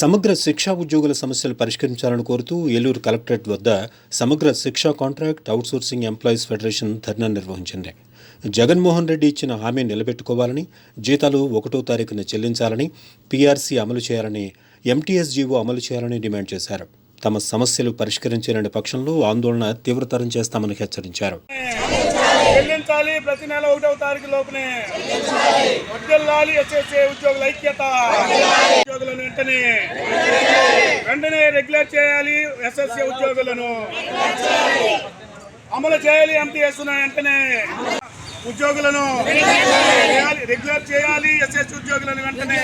సమగ్ర శిక్షా ఉద్యోగుల సమస్యలు పరిష్కరించాలని కోరుతూ ఏలూరు కలెక్టరేట్ వద్ద Samagra Shiksha contract outsourcing employees federation dharna నిర్వహించింది. జగన్మోహన్ రెడ్డి ఇచ్చిన హామీ నిలబెట్టుకోవాలని జీతాలు ఒకటో తారీఖున చెల్లించాలని పీఆర్సీ అమలు చేయాలని ఎంటీఎస్జీఓ అమలు చేయాలని డిమాండ్ చేశారు. తమ సమస్యలు పరిష్కరించలేని పక్షంలో ఆందోళన తీవ్రతరం చేస్తామని హెచ్చరించారు. చెల్లించాలి ప్రతి నెల ఒకటవ తారీఖు లోపునే. వర్దిల్లాలి ఎస్ఎస్ఏ ఉద్యోగుల ఐక్యత. ఉద్యోగులను వెంటనే. వెంటనే రెగ్యులర్ చేయాలి ఎస్ఎస్ఏ ఉద్యోగులను. అమలు చేయాలి ఎంపీఎస్ వెంటనే. ఉద్యోగులను రెగ్యులర్ చేయాలి ఎస్ఎస్ ఉద్యోగులను వెంటనే.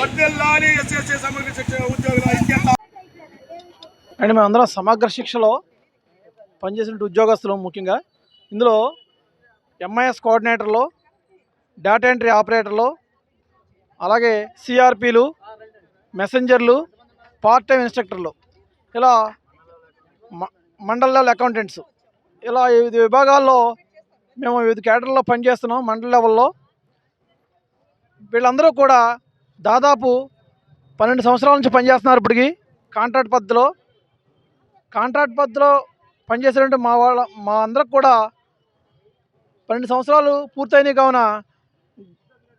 వర్దిల్లాలి ఎస్ఎస్ఏ సమగ్ర శిక్షణ ఉద్యోగుల ఐక్యత. అండ్ మేమందరం సమగ్ర శిక్షలో పనిచేసిన ఉద్యోగస్తులు ముఖ్యంగా ఇందులో ఎంఐఎస్ కోఆర్డినేటర్లు డేటా ఎంట్రీ ఆపరేటర్లు అలాగే సిఆర్పీలు మెసెంజర్లు పార్ట్ టైం ఇన్స్ట్రక్టర్లు ఇలా మ- మండల్ లెవెల్ అకౌంటెంట్స్ ఇలా వివిధ విభాగాల్లో మేము వివిధ కేటర్లో పనిచేస్తున్నాం మండల లెవెల్లో వీళ్ళందరూ కూడా దాదాపు పన్నెండు సంవత్సరాల నుంచి పనిచేస్తున్నారు ఇప్పటికి కాంట్రాక్ట్ పద్ధతిలో. కాంట్రాక్ట్ పద్ధతిలో పనిచేసేటువంటి మా వాళ్ళ మా అందరికి కూడా పన్నెండు సంవత్సరాలు పూర్తయినాయి కావున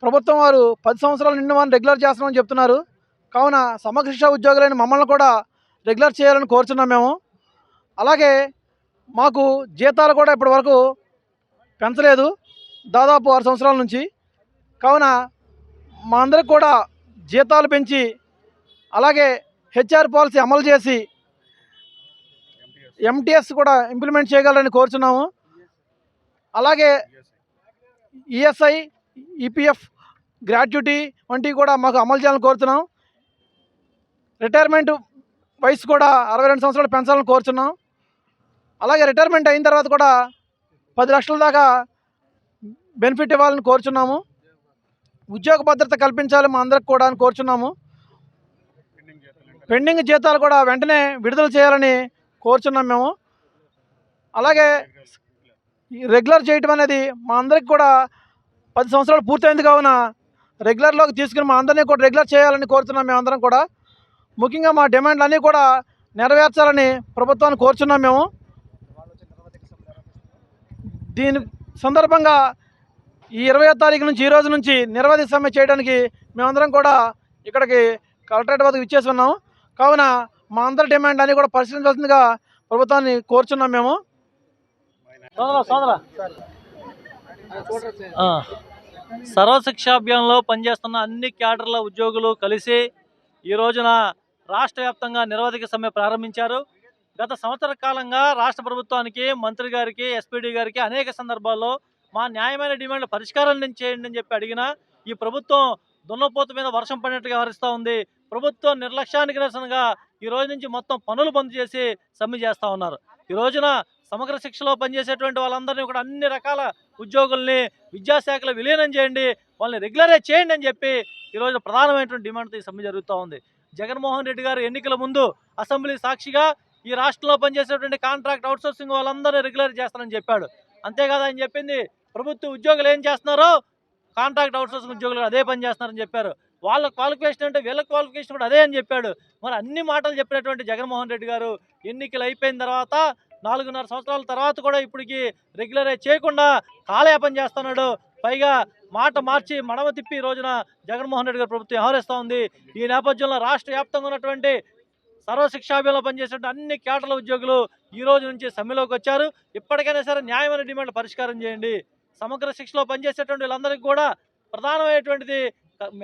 ప్రభుత్వం వారు పది సంవత్సరాలు నిండిన మనం రెగ్యులర్ చేస్తామని చెప్తున్నారు. కావున సమగ్ర శిక్షా ఉద్యోగులైన మమ్మల్ని కూడా రెగ్యులర్ చేయాలని కోరుచున్నాం మేము. అలాగే మాకు జీతాలు కూడా ఇప్పటి వరకు పెంచలేదు దాదాపు ఆరు సంవత్సరాల నుంచి. కావున మా అందరికి కూడా జీతాలు పెంచి అలాగే హెచ్ఆర్ పాలసీ అమలు చేసి ఎంటీఎస్ కూడా ఇంప్లిమెంట్ చేయగలరని కోరుచున్నాము. అలాగే ఈఎస్ఐ ఈపీఎఫ్ గ్రాట్యుటీ వంటివి కూడా మాకు అమలు చేయాలని కోరుతున్నాం. రిటైర్మెంట్ వయసు కూడా అరవై రెండు సంవత్సరాలు పెంచాలని కోరుచున్నాం. అలాగే రిటైర్మెంట్ అయిన తర్వాత కూడా పది లక్షల దాకా బెనిఫిట్ ఇవ్వాలని కోరుచున్నాము. ఉద్యోగ భద్రత కల్పించాలి మా అందరికి కూడా అని కోరుచున్నాము. పెండింగ్ జీతాలు కూడా వెంటనే విడుదల చేయాలని కోరుచున్నాం మేము. అలాగే రెగ్యులర్ చేయటం అనేది మా అందరికి కూడా పది సంవత్సరాలు పూర్తయింది కావున రెగ్యులర్లోకి తీసుకుని మా అందరినీ కూడా రెగ్యులర్ చేయాలని కోరుతున్నాం మేమందరం కూడా. ముఖ్యంగా మా డిమాండ్లు అన్నీ కూడా నెరవేర్చాలని ప్రభుత్వాన్ని కోరుచున్నాం మేము. దీని సందర్భంగా ఈ ఇరవై తారీఖు నుంచి ఈ రోజు నుంచి నిరవధి సమ్మె చేయడానికి మేమందరం కూడా ఇక్కడికి కలెక్టరేట్ వద్దకు ఇచ్చేసి ఉన్నాం. కావున మా అందరి డిమాండ్ అన్నీ కూడా పరిశీలించాల్సిందిగా ప్రభుత్వాన్ని కోరుచున్నాం మేము. సర్వశిక్షాభ్యాన్లో పనిచేస్తున్న అన్ని క్యాడర్ల ఉద్యోగులు కలిసి ఈ రోజున రాష్ట్ర వ్యాప్తంగా నిరవధిక సమ్మె ప్రారంభించారు. గత సంవత్సర కాలంగా రాష్ట్ర ప్రభుత్వానికి మంత్రి గారికి ఎస్పీడీ గారికి అనేక సందర్భాల్లో మా న్యాయమైన డిమాండ్ల పరిష్కారం నేను చేయండి అని చెప్పి అడిగినా ఈ ప్రభుత్వం దున్నపోత మీద వర్షం పడినట్టుగా వ్యవహరిస్తూ ఉంది. ప్రభుత్వం నిర్లక్ష్యానికి నిరసనగా ఈ రోజు నుంచి మొత్తం పనులు బంద్ చేసి సమ్మె చేస్తూ ఉన్నారు. ఈ రోజున సమగ్ర శిక్షలో పనిచేసేటువంటి వాళ్ళందరినీ కూడా అన్ని రకాల ఉద్యోగుల్ని విద్యాశాఖలో విలీనం చేయండి వాళ్ళని రెగ్యులరైజ్ చేయండి అని చెప్పి ఈ ప్రధానమైనటువంటి డిమాండ్తో ఈ సమ్మె జరుగుతూ ఉంది. జగన్మోహన్ రెడ్డి గారు ఎన్నికల ముందు అసెంబ్లీ సాక్షిగా ఈ రాష్ట్రంలో పనిచేసేటువంటి కాంట్రాక్ట్ అవుట్సోర్సింగ్ వాళ్ళందరినీ రెగ్యులర్ చేస్తానని చెప్పాడు. అంతేకాదు ఆయన చెప్పింది ప్రభుత్వ ఉద్యోగులు ఏం చేస్తున్నారో కాంట్రాక్ట్ అవుట్సోర్సింగ్ ఉద్యోగులు అదే పని చేస్తున్నారని చెప్పారు. వాళ్ళ క్వాలిఫికేషన్ అంటే వీళ్ళ క్వాలిఫికేషన్ కూడా అదే అని చెప్పాడు. మరి అన్ని మాటలు చెప్పినటువంటి జగన్మోహన్ రెడ్డి గారు ఎన్నికలు అయిపోయిన తర్వాత నాలుగున్నర సంవత్సరాల తర్వాత కూడా ఇప్పటికి రెగ్యులర్ చేయకుండా కాలయాపన చేస్తున్నాడు. పైగా మాట మార్చి మడమ తిప్పి ఈ రోజున జగన్మోహన్ రెడ్డి గారి ప్రభుత్వం వ్యవహరిస్తూ ఉంది. ఈ నేపథ్యంలో రాష్ట్ర వ్యాప్తంగా ఉన్నటువంటి సర్వశిక్షాభిలో పనిచేసే అన్ని కేటల ఉద్యోగులు ఈ రోజు నుంచి సమ్మెలోకి వచ్చారు. ఇప్పటికైనా సరే న్యాయమైన డిమాండ్ పరిష్కారం చేయండి. సమగ్ర శిక్షలో పనిచేసేటువంటి వీళ్ళందరికీ కూడా ప్రధానమైనటువంటిది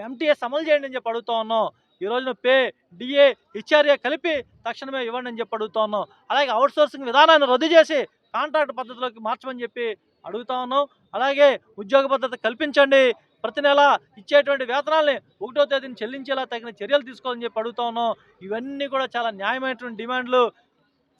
ఎంటీఎస్ అమలు చేయండి అని చెప్పి అడుగుతా ఉన్నాం. ఈ రోజున పే డిఏ హెచ్ఆర్ఏ కలిపి తక్షణమే ఇవ్వండి అని చెప్పి అడుగుతా ఉన్నాం అలాగే అవుట్సోర్సింగ్ విధానాన్ని రద్దు చేసి కాంట్రాక్ట్ పద్ధతిలోకి మార్చమని చెప్పి అడుగుతా ఉన్నాం. అలాగే ఉద్యోగ భద్రత కల్పించండి. ప్రతి నెల ఇచ్చేటువంటి వేతనాల్ని ఒకటో తేదీని చెల్లించేలా తగిన చర్యలు తీసుకోవాలని చెప్పి అడుగుతా ఉన్నాం. ఇవన్నీ కూడా చాలా న్యాయమైనటువంటి డిమాండ్లు.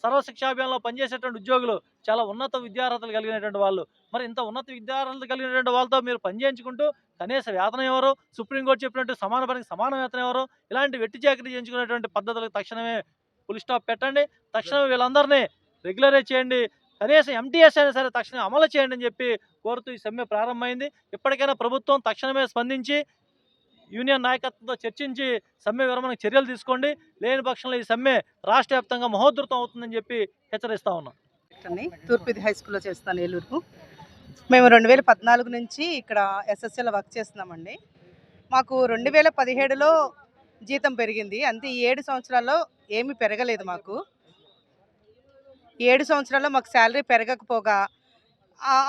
సర్వశిక్షాభియాన్లో పనిచేసేటువంటి ఉద్యోగులు చాలా ఉన్నత విద్యార్హతలు కలిగినటువంటి వాళ్ళు. మరి ఇంత ఉన్నత విద్యార్హతలు కలిగినటువంటి వాళ్ళతో మీరు పని చేయించుకుంటూ కనీస వేతనం ఎవరు సుప్రీంకోర్టు చెప్పినట్టు సమాన పనికి సమాన వేతనం ఎవరు ఇలాంటి వెట్టి చాకరీ చేయించుకునేటువంటి పద్ధతులకు తక్షణమే ఫుల్ స్టాప్ పెట్టండి. తక్షణమే వీళ్ళందరినీ రెగ్యులరైజ్ చేయండి. కనీసం ఎంటీఎస్ అయినా సరే తక్షణమే అమలు చేయండి అని చెప్పి కోరుతూ ఈ సమ్మె ప్రారంభమైంది. ఇప్పటికైనా ప్రభుత్వం తక్షణమే స్పందించి యూనియన్ నాయకత్వంతో చర్చించి సమ్మె విరమణకు చర్యలు తీసుకోండి. లేని పక్షంలో ఈ సమ్మె రాష్ట్ర వ్యాప్తంగా మహోధృతం అవుతుందని చెప్పి హెచ్చరిస్తా ఉన్నాం. తూర్పుది హై స్కూల్లో చేస్తాను ఏలూరుకు. మేము రెండు వేల పద్నాలుగు నుంచి ఇక్కడ ఎస్ఎస్ఎల్ వర్క్ చేస్తున్నామండి. మాకు రెండు వేల పదిహేడులో జీతం పెరిగింది. అంతే ఈ ఏడు సంవత్సరాల్లో ఏమీ పెరగలేదు మాకు. ఏడు సంవత్సరాల్లో మాకు శాలరీ పెరగకపోగా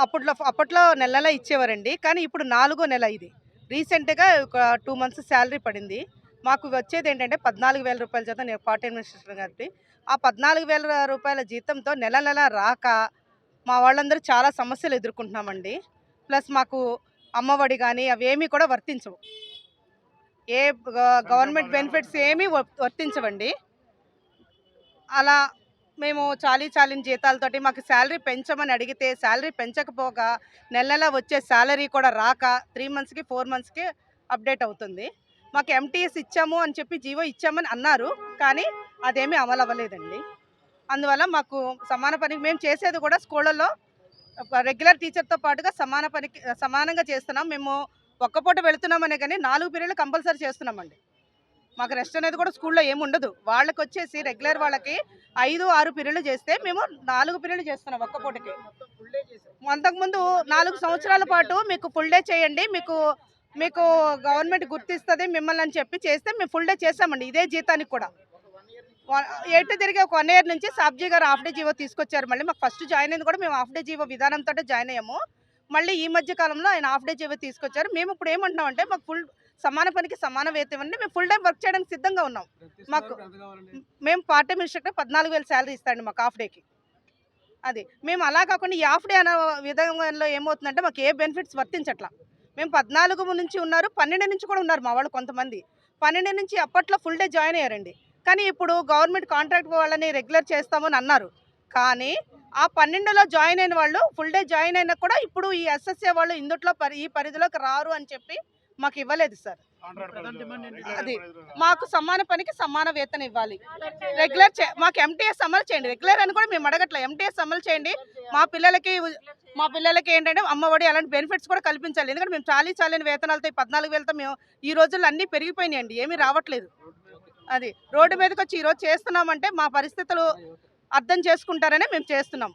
అప్పట్లో అప్పట్లో నెల నెల ఇచ్చేవారండి. కానీ ఇప్పుడు నాలుగో నెల ఇది. రీసెంట్గా ఒక టూ మంత్స్ శాలరీ పడింది. మాకు వచ్చేది ఏంటంటే పద్నాలుగు వేల రూపాయల చేత నేను పార్ట్ అడ్మినిస్ట్రేషన్ కాబట్టి ఆ పద్నాలుగు వేల రూపాయల జీతంతో నెల నెల రాక మా వాళ్ళందరూ చాలా సమస్యలు ఎదుర్కొంటున్నామండి. ప్లస్ మాకు అమ్మఒడి కానీ అవేమీ కూడా వర్తించవు. ఏ గవర్నమెంట్ బెనిఫిట్స్ ఏమీ వర్తించవండి. అలా మేము చాలీ చాలిన జీతాలతోటి మాకు శాలరీ పెంచమని అడిగితే శాలరీ పెంచకపోగా నెల నెల వచ్చే శాలరీ కూడా రాక త్రీ మంత్స్కి ఫోర్ మంత్స్కి అప్డేట్ అవుతుంది. మాకు ఎంటీఎస్ ఇచ్చాము అని చెప్పి జీవో ఇచ్చామని అన్నారు. కానీ అదేమీ అమలు అవ్వలేదండి. అందువల్ల మాకు సమాన పని మేము చేసేది కూడా స్కూళ్ళల్లో రెగ్యులర్ టీచర్తో పాటుగా సమాన పనికి సమానంగా చేస్తున్నాం. మేము ఒక్క పూట వెళుతున్నామనే కానీ నాలుగు పీరియడ్లు కంపల్సరీ చేస్తున్నామండి. మాకు రెస్ట్ అనేది కూడా స్కూల్లో ఏముండదు వాళ్ళకి వచ్చేసి రెగ్యులర్ వాళ్ళకి ఐదు ఆరు పీరియడ్లు చేస్తే మేము నాలుగు పీరియడ్లు చేస్తున్నాం ఒక్క పూటకి. అంతకుముందు నాలుగు సంవత్సరాల పాటు మీకు ఫుల్ డే చేయండి మీకు మీకు గవర్నమెంట్ గుర్తిస్తుంది మిమ్మల్ని అని చెప్పి చేస్తే మేము ఫుల్ డే చేసామండి ఇదే జీతానికి కూడా. ఎటు తిరిగి ఒక వన్ ఇయర్ నుంచి సాబ్జీ గారు హాఫ్ డే జీవో తీసుకొచ్చారు మళ్ళీ మాకు ఫస్ట్ జాయిన్ అయింది కూడా మేము హాఫ్ డే జీవో విధానంతో జాయిన్ అయ్యాము. మళ్ళీ ఈ మధ్య కాలంలో ఆయన హాఫ్ డే జీవో తీసుకొచ్చారు. మేము ఇప్పుడు ఏమంటున్నాం అంటే మాకు ఫుల్ సమాన పనికి సమాన వేతం ఇవ్వండి. మేము ఫుల్ టైం వర్క్ చేయడానికి సిద్ధంగా ఉన్నాం. మాకు మేము పార్ట్ టైం ఇన్స్ట్రక్టర్ పద్నాలుగు వేలు శాలరీ ఇస్తాండి మాకు హాఫ్ డేకి అది. మేము అలా కాకుండా ఈ హాఫ్ డే అనే విధంలో ఏమవుతుందంటే మాకు ఏ బెనిఫిట్స్ వర్తించట్లా. మేము పద్నాలుగు నుంచి ఉన్నారు పన్నెండు నుంచి కూడా ఉన్నారు మా వాళ్ళు కొంతమంది. పన్నెండు నుంచి అప్పట్లో ఫుల్ డే జాయిన్ అయ్యారండి. కానీ ఇప్పుడు గవర్నమెంట్ కాంట్రాక్ట్ వాళ్ళని రెగ్యులర్ చేస్తామని అన్నారు. కానీ ఆ పన్నెండులో జాయిన్ అయిన వాళ్ళు ఫుల్ డే జాయిన్ అయినా కూడా ఇప్పుడు ఈ ఎస్ఎస్ఏ వాళ్ళు ఇందుట్లో పరి ఈ పరిధిలోకి రారు అని చెప్పి మాకు ఇవ్వలేదు సార్ అది మాకు సమాన పనికి సమాన వేతనం ఇవ్వాలి. రెగ్యులర్ మాకు ఎంటీఎస్ అమలు చేయండి. రెగ్యులర్ అని కూడా మేము అడగట్లే. ఎంటీఎస్ అమలు చేయండి. మా పిల్లలకి మా పిల్లలకి ఏంటంటే అమ్మఒడి అలాంటి బెనిఫిట్స్ కూడా కల్పించాలి. ఎందుకంటే మేము చాలీ చాలని వేతనాలతో ఈ పద్నాలుగు వేలతో మేము ఈ రోజుల్లో అన్నీ పెరిగిపోయినాయండి ఏమీ రావట్లేదు. అది రోడ్డు మీదకి వచ్చి ఈరోజు చేస్తున్నామంటే మా పరిస్థితులు అర్థం చేసుకుంటారనే మేము చేస్తున్నాం.